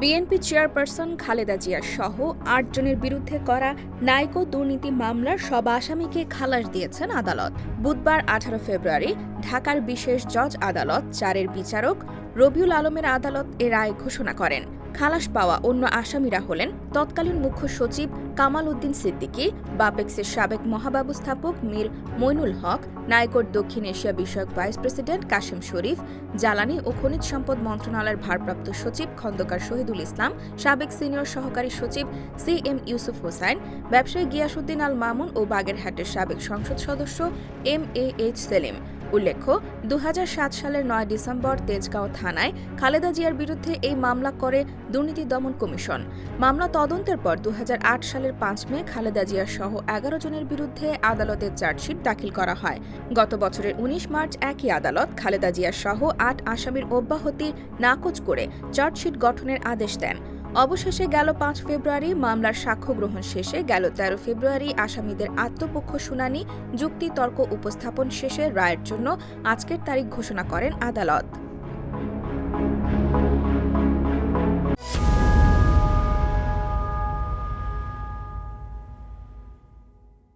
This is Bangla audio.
বিএনপি চেয়ারপারসন খালেদা জিয়া সহ আটজনের বিরুদ্ধে করা নাইকো দুর্নীতি মামলার সব আসামিকে খালাস দিয়েছেন আদালত। বুধবার আঠারো ফেব্রুয়ারি ঢাকার বিশেষ জজ আদালত চারের বিচারক রবিউল আলমের আদালত এ রায় ঘোষণা করেন। খালাস পাওয়া অন্য আসামিরা হলেন তৎকালীন মুখ্য সচিব কামাল উদ্দিন সিদ্দিকী, বাপেক্সের সাবেক মহাব্যবস্থাপক মীর মইনুল হক, নাইকোর দক্ষিণ এশিয়া বিষয়ক ভাইস প্রেসিডেন্ট কাশেম শরীফ, জ্বালানি ও খনিজ সম্পদ মন্ত্রণালয়ের ভারপ্রাপ্ত সচিব খন্দকার শহীদুল ইসলাম, সাবেক সিনিয়র সহকারী সচিব সি এম ইউসুফ হোসাইন, ব্যবসায়ী গিয়াসুদ্দিন আল মামুন ও বাগেরহাটের সাবেক সংসদ সদস্য এম এ এইচ সেলিম। উল্লেখ্য দু হাজার সাত সালের নয় ডিসেম্বর তেজগাঁও থানায় খালেদা জিয়ার বিরুদ্ধে এই মামলা করে দুর্নীতি দমন কমিশন। মামলা তদন্তের পর দু হাজার আট সালের পাঁচ মে খালেদা জিয়া সহ এগারো জনের বিরুদ্ধে আদালতে চার্জশিট দাখিল করা হয়। গত বছরের উনিশ মার্চ একই আদালত খালেদা জিয়া সহ আট আসামির অব্যাহতি নাকচ করে চার্জশিট গঠনের আদেশ দেন। অবশেষে গেল পাঁচ ফেব্রুয়ারি, মামলার সাক্ষ্য গ্রহণ শেষে গেল তেরো ফেব্রুয়ারি, আসামিদের আত্মপক্ষ শুনানি, যুক্তি তর্ক উপস্থাপন শেষে রায়ের জন্য আজকের তারিখ ঘোষণা করেন আদালত।